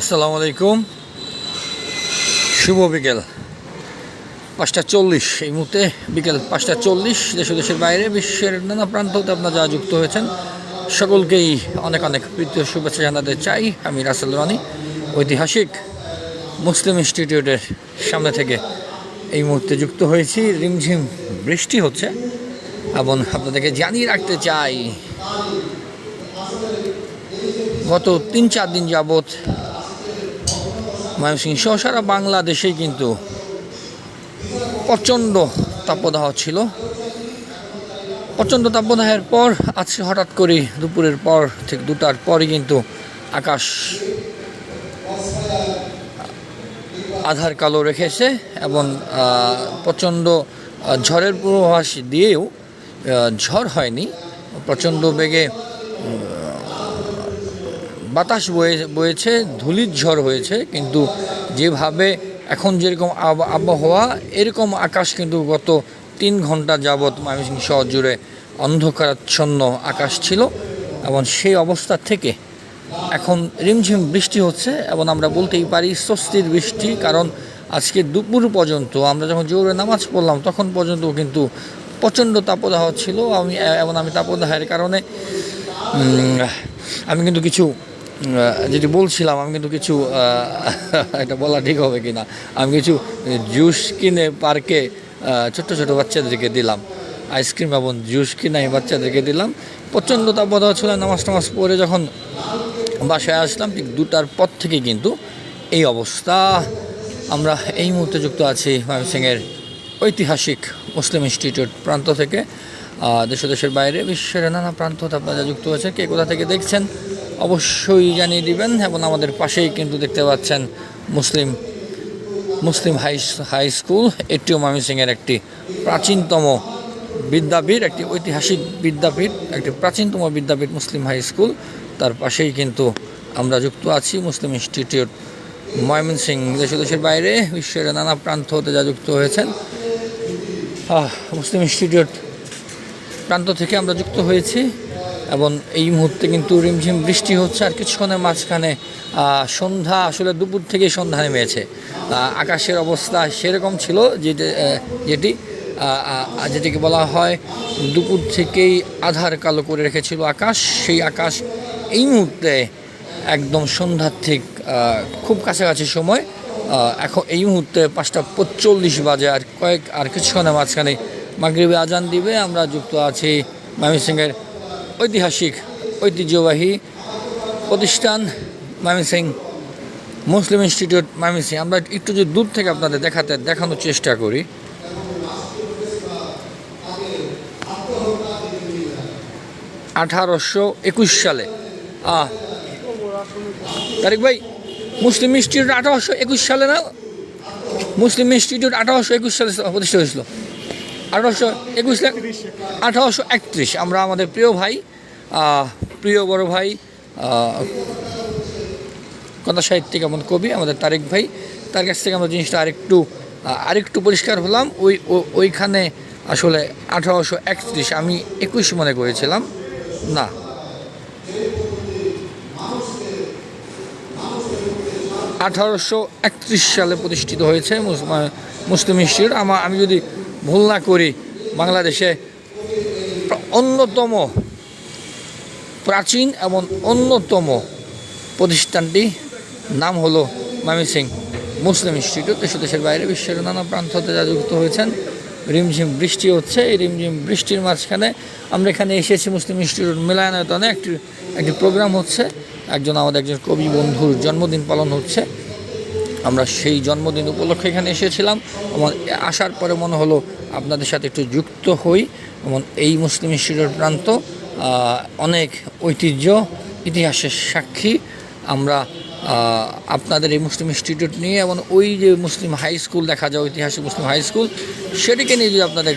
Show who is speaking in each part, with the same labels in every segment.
Speaker 1: আসসালামু আলাইকুম। শুভ বিকেল। পাঁচটা চল্লিশ এই মুহূর্তে। বিকেল পাঁচটা চল্লিশ। দেশ দেশের বাইরে বিশ্বের নানা প্রান্ত হতে আপনারা যারা যুক্ত হয়েছেন, সকলকেই অনেক অনেক প্রীতীয় শুভেচ্ছা জানাতে চাই। আমি রাসেল রানি, ঐতিহাসিক মুসলিম ইনস্টিটিউটের সামনে থেকে এই মুহূর্তে যুক্ত হয়েছি। রিমঝিম বৃষ্টি হচ্ছে। এবং আপনাদেরকে জানিয়ে রাখতে চাই, গত তিন চার দিন যাবৎ ময়মনসিংহ সহ সারা বাংলাদেশেই কিন্তু প্রচণ্ড তাপদাহ ছিল। প্রচণ্ড তাপদাহের পর আজকে হঠাৎ করে দুপুরের পর ঠিক দুটার পরই কিন্তু আকাশ আধার কালো রেখেছে এবং প্রচণ্ড ঝড়ের পূর্বাভাস দিয়েও ঝড় হয়নি। প্রচণ্ড বেগে বাতাস বয়ে, বয়েছে, ধুলির ঝড় হয়েছে, কিন্তু যেভাবে এখন যেরকম আব- আবহাওয়া, এরকম আকাশ কিন্তু গত তিন ঘণ্টা যাবৎ ময়মনসিংহ শহর জুড়ে অন্ধকারাচ্ছন্ন আকাশ ছিল এবং সেই অবস্থা থেকে এখন রিমঝিম বৃষ্টি হচ্ছে এবং আমরা বলতেই পারি স্বস্তির বৃষ্টি, কারণ আজকে দুপুর পর্যন্ত আমরা যখন জোরে নামাজ পড়লাম, তখন পর্যন্ত কিন্তু প্রচণ্ড তাপদাহ ছিল। আমি এবং আমি তাপদাহের কারণে আমি কিন্তু কিছু যেটি বলছিলাম, আমি কিন্তু কিছু এটা বলা ঠিক হবে কি না আমি কিছু জুস কিনে পার্কে ছোট্ট ছোট বাচ্চাদেরকে দিলাম। আইসক্রিম এবং জুস কিনে আমি বাচ্চাদেরকে দিলাম। প্রচণ্ড তাপদাহ ছিল, নামাজ টামাজ পরে যখন বাসায় আসলাম, ঠিক দুটার পর থেকে কিন্তু এই অবস্থা। আমরা এই মুহূর্তে যুক্ত আছি ময়মনসিংহের ঐতিহাসিক মুসলিম ইনস্টিটিউট প্রান্ত থেকে। দেশ দেশের বাইরে বিশ্বের নানা প্রান্ত আপনারা যুক্ত হয়েছে। কে কোথা থেকে দেখছেন? অবশ্যই জানিয়ে দিবেন এবং আমাদের পাশেই কিন্তু দেখতে পাচ্ছেন Muslim Muslim high high school এটিও ময়মনসিংহের একটি প্রাচীনতম বিদ্যাপীঠ, একটি ঐতিহাসিক বিদ্যাপীঠ, একটি প্রাচীনতম বিদ্যাপীঠ মুসলিম হাই স্কুল। তার পাশেই কিন্তু আমরা যুক্ত আছি মুসলিম ইনস্টিটিউট ময়মনসিংহ। দেশ দেশের বাইরে বিশ্বের নানা প্রান্ত হতে যা যুক্ত হয়েছেন। মুসলিম ইনস্টিটিউট প্রান্ত থেকে আমরা যুক্ত হয়েছি। এবং এই মুহূর্তে কিন্তু রিমঝিম বৃষ্টি হচ্ছে আর কিছুক্ষণের মাঝখানে সন্ধ্যা আসলে দুপুর থেকেই সন্ধ্যা নেমেছে। আকাশের অবস্থা সেরকম ছিল যেটি যেটি যেটিকে বলা হয় দুপুর থেকেই আধার কালো করে রেখেছিল আকাশ। সেই আকাশ এই মুহূর্তে একদম সন্ধ্যার ঠিক খুব কাছাকাছি সময় এখন এই মুহূর্তে পাঁচটা পঁচল্লিশ বাজে আর কয়েক, আর কিছুক্ষণের মাঝখানে মাগরিবে আজান দিবে। আমরা যুক্ত আছি ময়মনসিংহের ঐতিহাসিক ঐতিহ্যবাহী প্রতিষ্ঠান ময়মনসিং মুসলিম ইনস্টিটিউট ময়মনসিং আমরা একটু যদি দূর থেকে আপনাদের দেখাতে দেখানোর চেষ্টা করি। আঠারোশো একুশ সালে আহ, তারিক ভাই মুসলিম ইনস্টিটিউট আঠারোশো একুশ সালে না? মুসলিম ইনস্টিটিউট আঠারোশো একুশ সালে প্রতিষ্ঠা হয়েছিল। আঠারোশো একুশ আঠারোশো একত্রিশ। আমরা আমাদের প্রিয় ভাই প্রিয় বড় ভাই কথা সাহিত্যিক এমন কবি, আমাদের তারেক ভাই, তার কাছ থেকে আমরা জিনিসটা আরেকটু আরেকটু পরিষ্কার হলাম। ওই ওইখানে আসলে আঠারোশো একত্রিশ আমি একুশ মনে করেছিলাম। না। আঠারোশো একত্রিশ সালে প্রতিষ্ঠিত হয়েছে মুস- মুসলিম ইনস্টিটিউট আমার আমি যদি ভুল না করি বাংলাদেশে অন্যতম প্রাচীন এবং অন্যতম প্রতিষ্ঠানটি নাম হলো ময়মনসিং মুসলিম ইনস্টিটিউট। দেশ দেশের বাইরে বিশ্বের নানা প্রান্ত হতে যা যুক্ত হয়েছেন। রিমঝিম বৃষ্টি হচ্ছে। এই রিমঝিম বৃষ্টির মাঝখানে আমরা এখানে এসেছি মুসলিম ইনস্টিটিউট মিলায়নায়তনে একটি একটি প্রোগ্রাম হচ্ছে। একজন আমাদের একজন কবি বন্ধুর জন্মদিন পালন হচ্ছে। আমরা সেই জন্মদিন উপলক্ষে এখানে এসেছিলাম। এবং আসার পরে মনে হলো আপনাদের সাথে একটু যুক্ত হই। এবং এই মুসলিম ইনস্টিটিউট প্রান্ত অনেক ঐতিহ্য ইতিহাসের সাক্ষী। আমরা আপনাদের এই মুসলিম ইনস্টিটিউট নিয়ে এবং ওই যে মুসলিম হাই স্কুল দেখা যায় ঐতিহাসিক মুসলিম হাই স্কুল সেটিকে নিয়ে যদি আপনাদের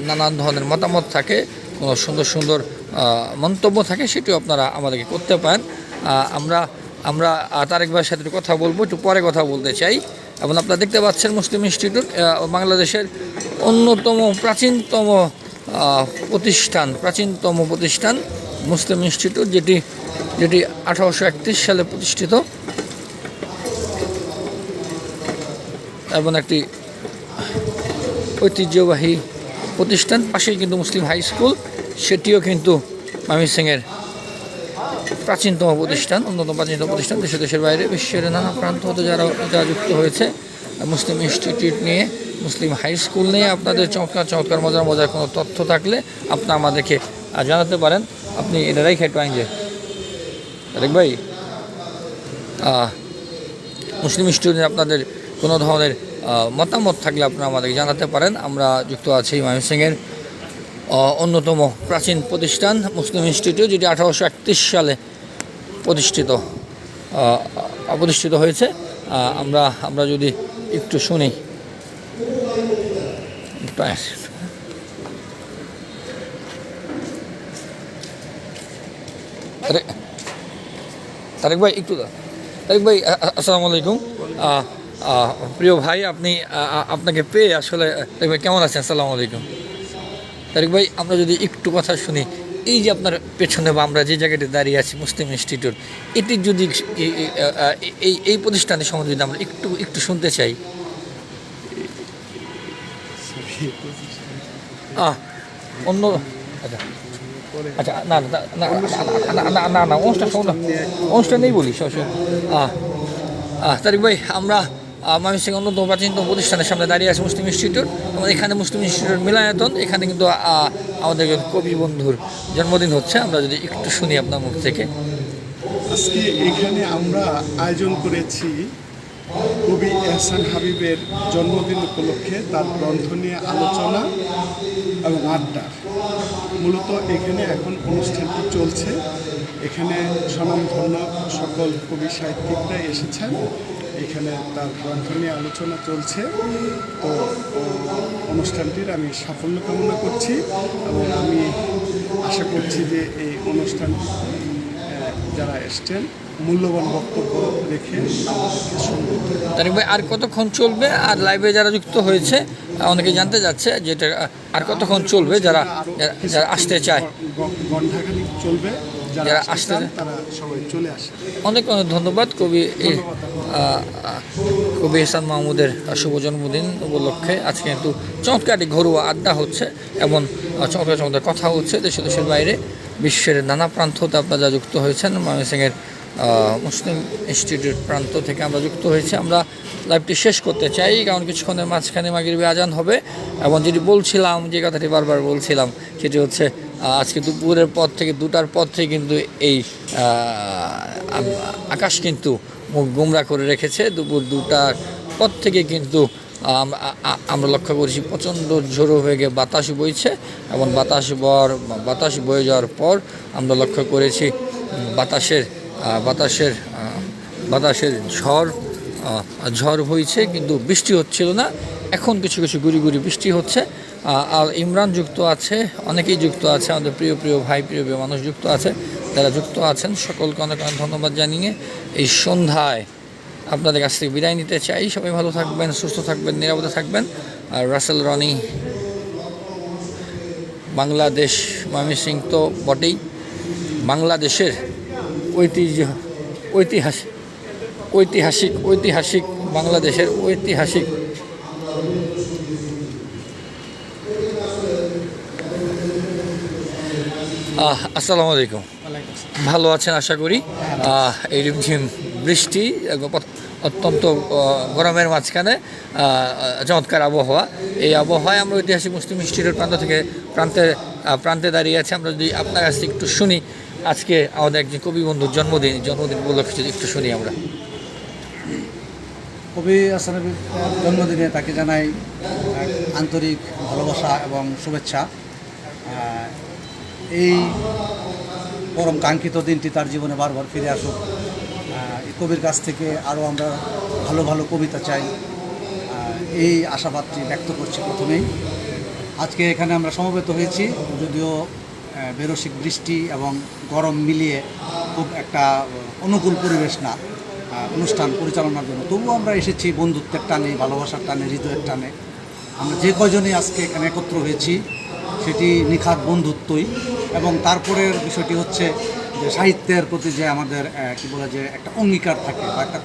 Speaker 1: নানান ধরনের মতামত থাকে কোনো সুন্দর সুন্দর মন্তব্য থাকে সেটিও আপনারা আমাদেরকে করতে পারেন। আমরা আমরা আহ, তারেক ভাইয়ের সাথে কথা বলব একটু পরে কথা বলতে চাই। এবং আপনারা দেখতে পাচ্ছেন মুসলিম ইনস্টিটিউট বাংলাদেশের অন্যতম প্রাচীনতম প্রতিষ্ঠান প্রাচীনতম প্রতিষ্ঠান মুসলিম ইনস্টিটিউট, যেটি যেটি আঠারোশো একত্রিশ সালে প্রতিষ্ঠিত। এবং একটি ঐতিহ্যবাহী প্রতিষ্ঠান। পাশেই কিন্তু মুসলিম হাই স্কুল, সেটিও কিন্তু সিংয়ের প্রাচীনতম প্রতিষ্ঠান, অন্যতম প্রাচীনতম প্রতিষ্ঠান দেশে দেশের বাইরে, বিশ্বের নানা প্রান্ত হতে যারা যুক্ত হয়েছে। মুসলিম ইনস্টিটিউট নিয়ে, মুসলিম হাই স্কুল নিয়ে আপনাদের চমৎকার চমৎকার, মজার মজার কোনো তথ্য থাকলে আপনারা আমাদেরকে জানাতে পারেন। আপনি এটা রেখে আইন যে। তারেক ভাই মুসলিম স্টুডেন্ট আপনাদের কোনো ধরনের মতামত থাকলে আপনারা আমাদেরকে জানাতে পারেন। আমরা যুক্ত আছি ময়মনসিংহের অন্যতম প্রাচীন প্রতিষ্ঠান, মুসলিম ইনস্টিটিউট, যেটি আঠারোশো একত্রিশ সালে প্রতিষ্ঠিত প্রতিষ্ঠিত হয়েছে। আমরা আমরা যদি একটু শুনি। তারেক ভাই, একটু দা তারেক ভাই আসসালামু আলাইকুম। প্রিয় ভাই, আপনি আপনাকে পেয়ে আসলে, তারেক ভাই, কেমন আছেন? আসসালামু আলাইকুম। তারেক ভাই, আমরা যদি একটু কথা শুনি। এই যে আপনার পেছনে বা আমরা যে জায়গাটি দাঁড়িয়ে আছি মুসলিম ইনস্টিটিউট, এটি যদি এই এই প্রতিষ্ঠানের সম্বন্ধে যদি আমরা একটু একটু শুনতে চাই। অন্য আচ্ছা। আচ্ছা না না না না না অনুষ্ঠান অনুষ্ঠান অনুষ্ঠান নেই বলি সব আহ আহ, তারিক ভাই, আমরা ময়মনসিংহ অন্যতম প্রাচীনতম প্রতিষ্ঠানের সামনে দাঁড়িয়ে আছে মুসলিম ইনস্টিটিউট। এবং এখানে মুসলিম ইনস্টিটিউট মিলায়তন এখানে কিন্তু আমাদের কবি বন্ধুর জন্মদিন হচ্ছে, আমরা যদি একটু শুনি আপনার মুখ থেকে।
Speaker 2: আজকে এখানে আমরা আয়োজন করেছি কবি এহসান হাবিবের জন্মদিন উপলক্ষে তার গ্রন্থ নিয়ে আলোচনা এবং আড্ডা। মূলত এখানে এখন অনুষ্ঠানটি চলছে। এখানে স্বনামধন্য সকল কবি সাহিত্যিকরা এসেছেন। এখানে তার গ্রন্থ নিয়ে আলোচনা চলছে। তো অনুষ্ঠানটির আমি সাফল্য কামনা করছি এবং আমি আশা করছি যে এই অনুষ্ঠান যারা এসছেন মূল্যবান বক্তব্য রেখে
Speaker 1: তারিক ভাই আর কতক্ষণ চলবে? আর লাইভে যারা যুক্ত হয়েছে অনেকে জানতে যাচ্ছে যেটা আর কতক্ষণ চলবে যারা যারা- আসতে চায়?
Speaker 2: ঘণ্টাখানিক চলবে
Speaker 1: যারা আসতে।
Speaker 2: তারা সবাই চলে আসে
Speaker 1: অনেক অনেক ধন্যবাদ। কবি কবি হাসান মাহমুদের শুভ জন্মদিন উপলক্ষে আজকে কিন্তু চমৎকার ঘরোয়া আড্ডা হচ্ছে এবং চমৎকার চমৎকার কথা হচ্ছে দেশ দেশের বাইরে বিশ্বের নানা প্রান্ত হতে আপনারা যুক্ত হয়েছেন। ময়মনসিংহের মুসলিম ইনস্টিটিউট প্রান্ত থেকে আমরা যুক্ত হয়েছি। আমরা লাইভটি শেষ করতে চাই, কারণ কিছুক্ষণের মাঝখানে মাগরিবে আজান হবে এবং যেটি বলছিলাম, যে কথাটি বারবার বলছিলাম, সেটি হচ্ছে আজকে দুপুরের পর থেকে, দুটার পর থেকে কিন্তু এই আকাশ কিন্তু মুখ গুমরা করে রেখেছে। দুপুর দুটার পর থেকে কিন্তু আমরা লক্ষ্য করেছি প্রচণ্ড ঝোড়ো বেগে বাতাস বইছে এবং বাতাস বর, বাতাস বয়ে যাওয়ার পর আমরা লক্ষ্য করেছি বাতাসের বাতাসের বাতাসের ঝড় ঝড় হয়েছে কিন্তু বৃষ্টি হচ্ছিল না। এখন কিছু কিছু গুড়ি গুড়ি বৃষ্টি হচ্ছে। আর ইমরান যুক্ত আছে, অনেকেই যুক্ত আছে, আমাদের প্রিয় প্রিয় ভাই, প্রিয় প্রিয় মানুষ যুক্ত আছে, যারা যুক্ত আছেন, সকলকে অনেক অনেক ধন্যবাদ জানিয়ে এই সন্ধ্যায় আপনাদের কাছ থেকে বিদায় নিতে চাই। সবাই ভালো থাকবেন, সুস্থ থাকবেন, নিরাপদে থাকবেন। আর রাসেল রনি, বাংলাদেশ ময়মনসিং তো বটেই। বাংলাদেশের ঐতিহ্য, ঐতিহাসিক ঐতিহাসিক ঐতিহাসিক বাংলাদেশের ঐতিহাসিক আসসালামু আলাইকুম। ভালো আছেন আশা করি? এই রিমঝিম বৃষ্টি অত্যন্ত গরমের মাঝখানে চমৎকার আবহাওয়া। এই আবহাওয়ায় আমরা ঐতিহাসিক মুসলিম ইনস্টিটিউট প্রান্ত থেকে প্রান্তে প্রান্তে দাঁড়িয়ে আছি। আমরা যদি আপনার কাছ একটু শুনি, আজকে আমাদের একজন কবি বন্ধুর জন্মদিন জন্মদিন উপলক্ষে যদি একটু শুনি আমরা।
Speaker 3: কবি হাসানের জন্মদিনে তাকে জানাই আন্তরিক ভালোবাসা এবং শুভেচ্ছা। এই পরম কাঙ্ক্ষিত দিনটি তার জীবনে বারবার ফিরে আসুক। কবির কাছ থেকে আরও আমরা ভালো ভালো কবিতা চাই। এই আশাবাদটি ব্যক্ত করছি প্রথমেই। আজকে এখানে আমরা সমবেত হয়েছি, যদিও বেরসিক বৃষ্টি এবং গরম মিলিয়ে খুব একটা অনুকূল পরিবেশ না অনুষ্ঠান পরিচালনার জন্য। তবুও আমরা এসেছি বন্ধুত্বের টানে, ভালোবাসার টানে, হৃদয়ের টানে। আমরা যে কয়জনই আজকে এখানে একত্র হয়েছি সেটি নিখাত বন্ধুত্বই এবং তারপরের বিষয়টি হচ্ছে যে সাহিত্যের প্রতি যে আমাদের কি বলে যে একটা অঙ্গীকার থাকে বা একটা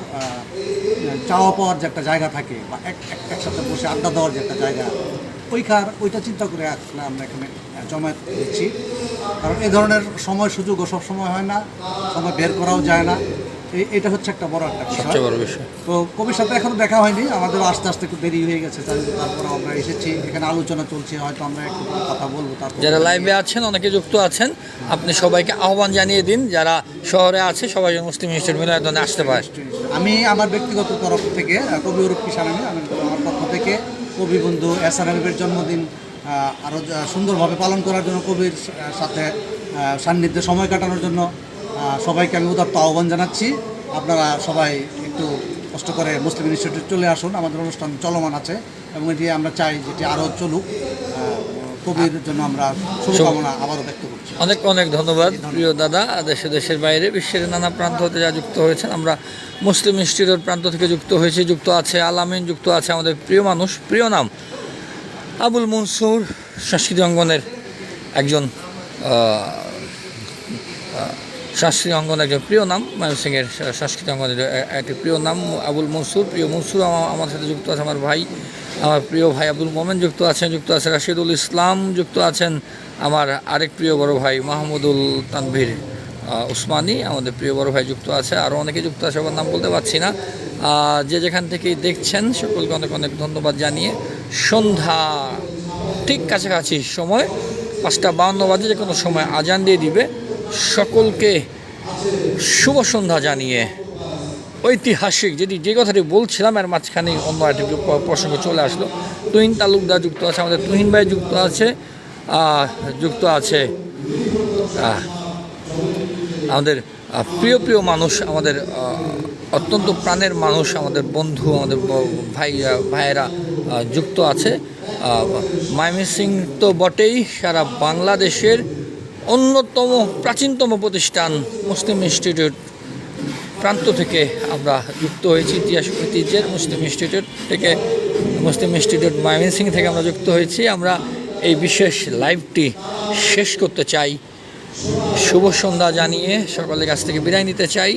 Speaker 3: চাওয়া পাওয়ার যে একটা জায়গা থাকে বা এক, এক- একসাথে বসে আড্ডা দেওয়ার যে একটা জায়গা, ওইখার, ওইটা চিন্তা করে আসলে আমরা এখানে জমায়েত দিচ্ছি কারণ এ ধরনের সময় সুযোগও সব সময় হয় না, সময় বের করাও যায় না। এটা হচ্ছে একটা বড় একটা বিষয়।
Speaker 1: বড় বিষয়।
Speaker 3: তো কবির সাথে এখনও দেখা হয়নি আমাদের আস্তে আস্তে একটু দেরি হয়ে গেছে তার- তারপর আমরা এসেছি এখানে আলোচনা চলছে হয়তো আমরা একটু কথা বলব তারপর
Speaker 1: যারা লাইভে আছেন অনেকে যুক্ত আছেন আপনি সবাইকে আহ্বান জানিয়ে দিন যারা শহরে আছে সবাই যেন মুসলিম ইনস্টিটিউট মিলায়তনে আসতে পারে।
Speaker 3: আমি আমার ব্যক্তিগত তরফ থেকে কবি অরূপ কিষান আমি আমি আমার পক্ষ থেকে কবি বন্ধু এস আর জন্মদিন আরও সুন্দরভাবে পালন করার জন্য কবির সাথে সান্নিধ্যে সময় কাটানোর জন্য সবাইকে আমি উদাত্ত আহ্বান জানাচ্ছি। আপনারা সবাই একটু কষ্ট করে মুসলিম ইনস্টিটিউট চলে আসুন। আমাদের অনুষ্ঠান চলমান আছে এবং এটি আমরা চাই যেটি আরও চলুক। কবির জন্য আমরা শুভকামনা আবারও ব্যক্ত করছি।
Speaker 1: অনেক অনেক ধন্যবাদ প্রিয় দাদা। দেশে দেশের বাইরে বিশ্বের নানা প্রান্ত হতে যা যুক্ত হয়েছেন। আমরা মুসলিম ইনস্টিটিউট প্রান্ত থেকে যুক্ত হয়েছি যুক্ত আছে আলামিন যুক্ত আছে আমাদের প্রিয় মানুষ প্রিয় নাম আবুল মনসুর সংস্কৃতি অঙ্গনের একজন সংস্কৃতি অঙ্গনের একজন প্রিয় নাম ময়মনসিংহের সংস্কৃতি অঙ্গনের এ- একটি প্রিয় নাম, আবুল মনসুর। প্রিয় মনসুর আমা- আমার সাথে যুক্ত আছে আমার ভাই, আমার প্রিয় ভাই আব্দুল মোমেন যুক্ত আছেন, যুক্ত আছে রাশিদুল ইসলাম, যুক্ত আছেন আমার আরেক প্রিয় বড় ভাই মাহমুদুল তানভীর উসমানি। আমাদের প্রিয় বড় ভাই যুক্ত আছে আরও অনেকে যুক্ত আছে সবার নাম বলতে পারছি না। যে যেখান থেকেই দেখছেন, সকলকে অনেক অনেক ধন্যবাদ জানিয়ে সন্ধ্যা ঠিক কাছাকাছি সময়, পাঁচটা বাউন্ন বাজে যে কোনো সময় আজান দিয়ে দিবে। সকলকে শুভ সন্ধ্যা জানিয়ে ঐতিহাসিক, যেটি যে কথাটি বলছিলাম, এর মাঝখানে অন্য একটি প্রসঙ্গ চলে আসলো। তুহিন তালুকদার যুক্ত আছে, আমাদের তুহিন ভাই যুক্ত আছে যুক্ত আছে আমাদের প্রিয় প্রিয় মানুষ, আমাদের অত্যন্ত প্রাণের মানুষ, আমাদের বন্ধু, আমাদের ভাই ভাইয়েরা যুক্ত আছে। মাইমিসিং তো বটেই, সারা বাংলাদেশের অন্যতম প্রাচীনতম প্রতিষ্ঠান মুসলিম ইনস্টিটিউট প্রান্ত থেকে আমরা যুক্ত হয়েছি, ইতিহাস ঐতিহ্যের মুসলিম ইনস্টিটিউট থেকে। মুসলিম ইনস্টিটিউট ময়মনসিং থেকে আমরা যুক্ত হয়েছি। আমরা এই বিশেষ লাইভটি শেষ করতে চাই। শুভ সন্ধ্যা জানিয়ে সকলের কাছ থেকে বিদায় নিতে চাই।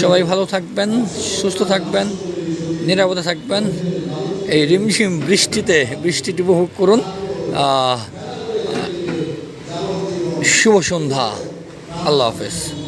Speaker 1: সবাই ভালো থাকবেন, সুস্থ থাকবেন, নিরাপদে থাকবেন। এই রিমঝিম বৃষ্টিতে বৃষ্টিটি উপভোগ করুন। শুভ সন্ধ্যা। আল্লাহ হাফেজ।